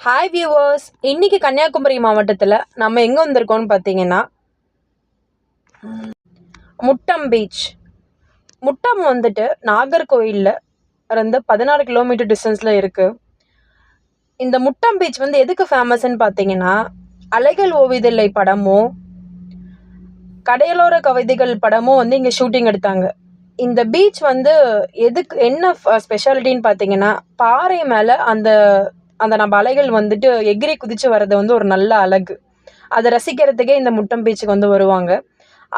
Hi viewers இன்றைக்கி கன்னியாகுமரி மாவட்டத்தில் நம்ம எங்கே வந்திருக்கோம்னு பார்த்தீங்கன்னா முட்டம் பீச் முட்டம் வந்துட்டு நாகர்கோயிலில் இருந்து பதினாறு கிலோமீட்டர் டிஸ்டன்ஸில் இருக்குது இந்த முட்டம் பீச் வந்து எதுக்கு ஃபேமஸ்ன்னு பார்த்தீங்கன்னா அலைகள் ஓவியதில்லை படமும் கடையலோர கவிதைகள் படமும் வந்து இங்கே ஷூட்டிங் எடுத்தாங்க. இந்த பீச் வந்து எதுக்கு என்ன ஸ்பெஷாலிட்டின்னு பார்த்தீங்கன்னா பாறை மேலே அந்த அந்த நம்ம அலைகள் வந்துட்டு எகிரி குதிச்சு வர்றது வந்து ஒரு நல்ல அழகு. அதை ரசிக்கிறதுக்கே இந்த முட்டம் பீச்சுக்கு வந்து வருவாங்க.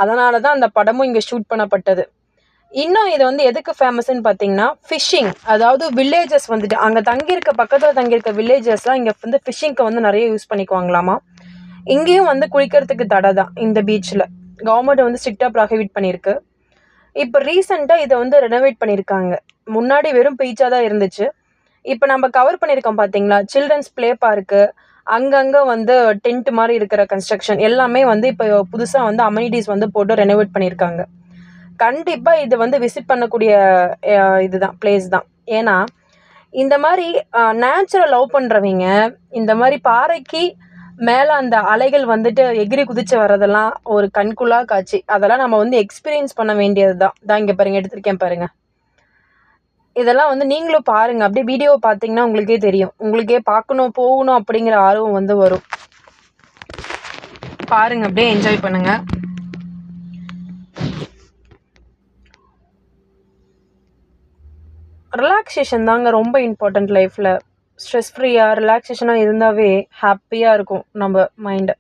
அதனால தான் அந்த படமும் இங்கே ஷூட் பண்ணப்பட்டது. இன்னும் இது வந்து எதுக்கு ஃபேமஸ்ன்னு பார்த்தீங்கன்னா ஃபிஷ்ஷிங் அதாவது வில்லேஜஸ் வந்துட்டு அங்கே தங்கியிருக்க பக்கத்தில் தங்கியிருக்க வில்லேஜஸ்லாம் இங்கே வந்து ஃபிஷ்ஷிங்க்கு வந்து நிறைய யூஸ் பண்ணிக்குவாங்களாமா? இங்கேயும் வந்து குளிக்கிறதுக்கு தடை தான் இந்த பீச்சில் கவர்மெண்ட் வந்து ஸ்ட்ரிக்டாக ப்ராஹிபிட் பண்ணியிருக்கு. இப்போ ரீசெண்டாக இதை வந்து ரெனோவேட் பண்ணியிருக்காங்க. முன்னாடி வெறும் பீச்சாக தான் இருந்துச்சு. இப்போ நம்ம கவர் பண்ணியிருக்கோம் பார்த்தீங்களா சில்ட்ரன்ஸ் ப்ளே பார்க்கு அங்கங்கே வந்து டென்ட் மாதிரி இருக்கிற கன்ஸ்ட்ரக்ஷன் எல்லாமே வந்து இப்போ புதுசாக வந்து அமெனிட்டிஸ் வந்து போட்டு ரெனோவேட் பண்ணியிருக்காங்க கண்டிப்பாக இது வந்து விசிட் பண்ணக்கூடிய இதுதான் பிளேஸ் தான். ஏன்னா இந்த மாதிரி நேச்சுரல் லவ் பண்ணுறவங்க இந்த மாதிரி பாறைக்கு மேலே அந்த அலைகள் வந்துட்டு எகிரி குதிச்சு வர்றதெல்லாம் ஒரு கண்குள்ளா காட்சி. அதெல்லாம் நம்ம வந்து எக்ஸ்பீரியன்ஸ் பண்ண வேண்டியது தான் தான் இங்கே பாருங்கள் எடுத்திருக்கேன் பாருங்கள் இதெல்லாம் வந்து நீங்களும் பாருங்க. அப்படியே வீடியோ பார்த்தீங்கன்னா உங்களுக்கே தெரியும். உங்களுக்கே பார்க்கணும் போகணும் அப்படிங்கிற ஆர்வம் வந்து வரும். பாருங்க அப்படியே என்ஜாய் பண்ணுங்க. ரிலாக்ஸேஷன் தாங்க ரொம்ப இம்பார்ட்டண்ட் லைஃப்பில் ஸ்ட்ரெஸ் ஃப்ரீயாக ரிலாக்ஸேஷனாக இருந்தாவே ஹாப்பியாக இருக்கும் நம்ம மைண்டை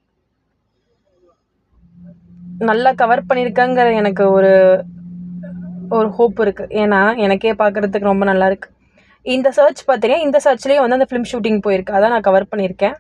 நல்லா கவர் பண்ணியிருக்காங்கிற எனக்கு ஒரு ஒரு ஹோப் இருக்குது ஏன்னா எனக்கே பார்க்குறதுக்கு ரொம்ப நல்லாயிருக்கு இந்த சர்ச் பார்த்தீங்கன்னா இந்த சர்ச்லேயே வந்து அந்த ஃபிலிம் ஷூட்டிங் போயிருக்கு. அதான் நான் கவர் பண்ணியிருக்கேன்.